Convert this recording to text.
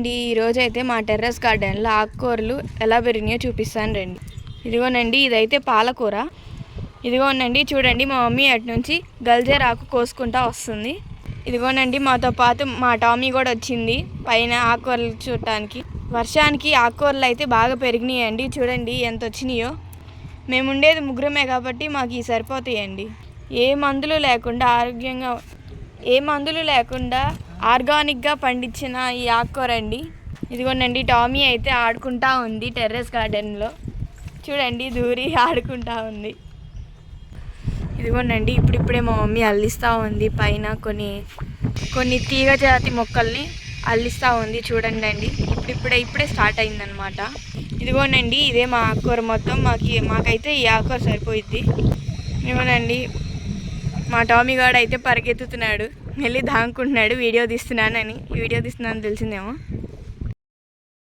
అండి ఈరోజు అయితే మా టెర్రస్ గార్డెన్లో ఆకుకూరలు ఎలా పెరిగినాయో చూపిస్తాను రండి. ఇదిగోనండి ఇదైతే పాలకూర. ఇదిగోనండి చూడండి మా మమ్మీ అటు నుంచి గల్జర్ ఆకు కోసుకుంటా వస్తుంది. ఇదిగోనండి మాతో పాటు మా టామీ కూడా వచ్చింది పైన ఆకుకూరలు చూడటానికి. వర్షానికి ఆకుకూరలు అయితే బాగా పెరిగినాయండి. చూడండి ఎంత వచ్చినాయో. మేము ఉండేది ముగ్గురమే కాబట్టి మాకు ఈ సరిపోతాయండి. ఏ మందులు లేకుండా ఆరోగ్యంగా ఏ మందులు లేకుండా ఆర్గానిక్గా పండించిన ఈ ఆకుకూర అండి ఇదిగోనండి టామీ అయితే ఆడుకుంటా ఉంది టెర్రస్ గార్డెన్లో. చూడండి దూరి ఆడుకుంటా ఉంది. ఇదిగోనండి ఇప్పుడిప్పుడే మా మమ్మీ అల్లిస్తూ ఉంది. పైన కొన్ని కొన్ని తీగ జాతి మొక్కల్ని అల్లిస్తూ ఉంది చూడండి అండి ఇప్పుడిప్పుడే ఇప్పుడే స్టార్ట్ అయిందనమాట ఇదిగోనండి ఇదే మా ఆకుకూర మొత్తం. మాకు మాకైతే ఈ ఆకుకూర సరిపోయిద్ది. ఇదిగోనండి మా టామీ గాడు అయితే పరిగెత్తుతున్నాడు. వెళ్ళి దాంకుంటున్నాడు వీడియో తీస్తున్నానని. వీడియో తీస్తున్నాను తెలిసిందేమో?